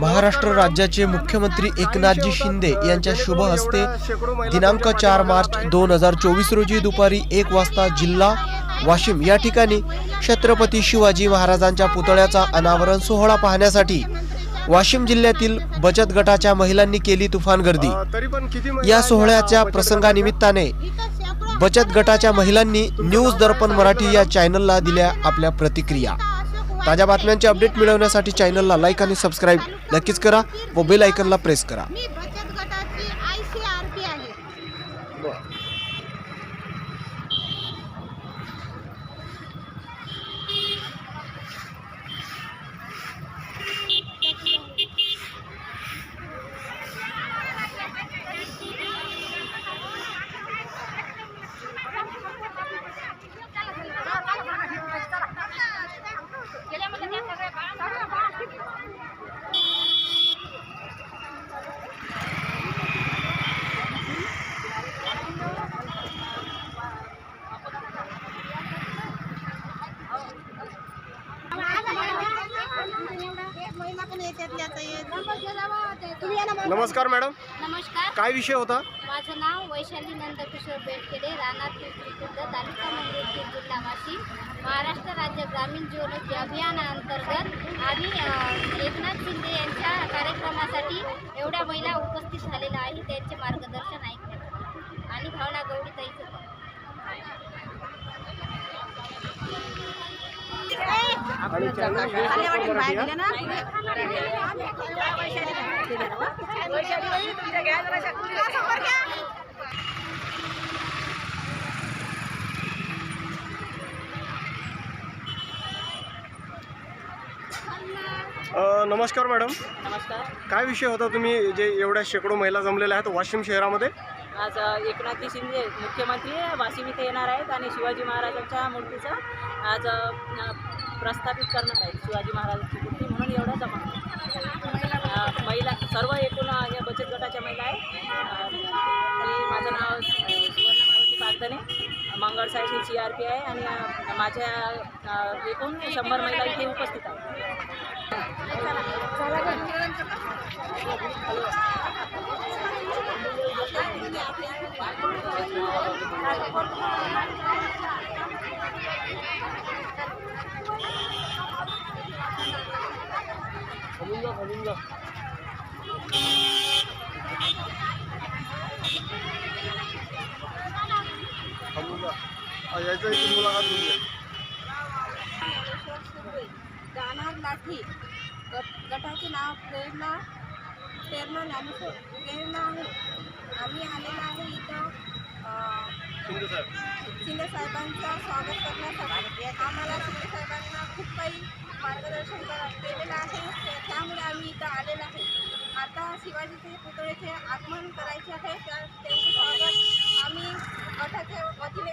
महाराष्ट्र राज्याचे मुख्यमंत्री एकनाथजी शिंदे यांच्या शुभ हस्ते दिनांक चार मार्च दोन हजार चोवीस रोजी दुपारी एक वाजता जिल्हा वाशिम या ठिकाणी छत्रपती शिवाजी महाराजांच्या पुतळ्याचा अनावरण सोहळा पाहण्यासाठी वाशिम जिल्ह्यातील बचत गटाच्या महिलांनी केली तुफान गर्दी. या सोहळ्याच्या प्रसंगानिमित्ताने बचत गटाच्या महिलांनी न्यूज दर्पण मराठी या चॅनलला दिल्या आपल्या प्रतिक्रिया. ताज्या बातम्यांचे अपडेट मिळवण्यासाठी चॅनलला लाईक आणि सबस्क्राईब नक्कीच करा व बेल आयकनला प्रेस करा. तुम्ही या ना. नमस्कार मॅडम. नमस्कार. काय विषय होता? माझं नाव वैशाली नंदकिशोर बेटखेडे राहणार पिंपरी खुर्द तालुका मंगरुळपीर जिल्हा वाशिम. महाराष्ट्र राज्य ग्रामीण जिओलॉजी अभियानाअंतर्गत आम्ही एकनाथ शिंदे यांच्या नमस्कार मॅडम. नमस्कार. काय विषय होता तुम्ही जे एवढ्या शेकडो महिला जमलेल्या आहेत वाशिम शहरामध्ये? आज एकनाथजी शिंदे मुख्यमंत्री वाशिम इथे येणार आहेत आणि शिवाजी महाराजांच्या मूर्तीचं आज प्रस्थापित करणार आहेत शिवाजी महाराजांची मूर्ती म्हणून एवढं जमा महिला सर्व एकूण या बचत गटाच्या महिला आहेत. अ, माझं नाव सुवर्ण मारुती पागदने मंगळ साईड ही सी आर पी आहे आणि माझ्या एकूण शंभर महिला इथे उपस्थित आहेत. यायचं इथून मुलाखत घेऊन घ्या. जाणार लाठी गट- गटाचे नाव प्रेरणा प्रेरणा ज्ञानेश्वर प्रेरणा आहे आम्ही आलेलो आहे इथं शिंदे साहेब. शिंदे साहेबांचं स्वागत करण्यासाठी आम्हाला शिंदे साहेबांना खूप काही मार्गदर्शन केलेलं आहे. त्यामुळे आम्ही इथं आलेलं आहे. आता शिवाजीचे पुतळेचे आगमन करायचे आहे. त्या त्यांचं स्वागत आम्ही मठाच्या वतीने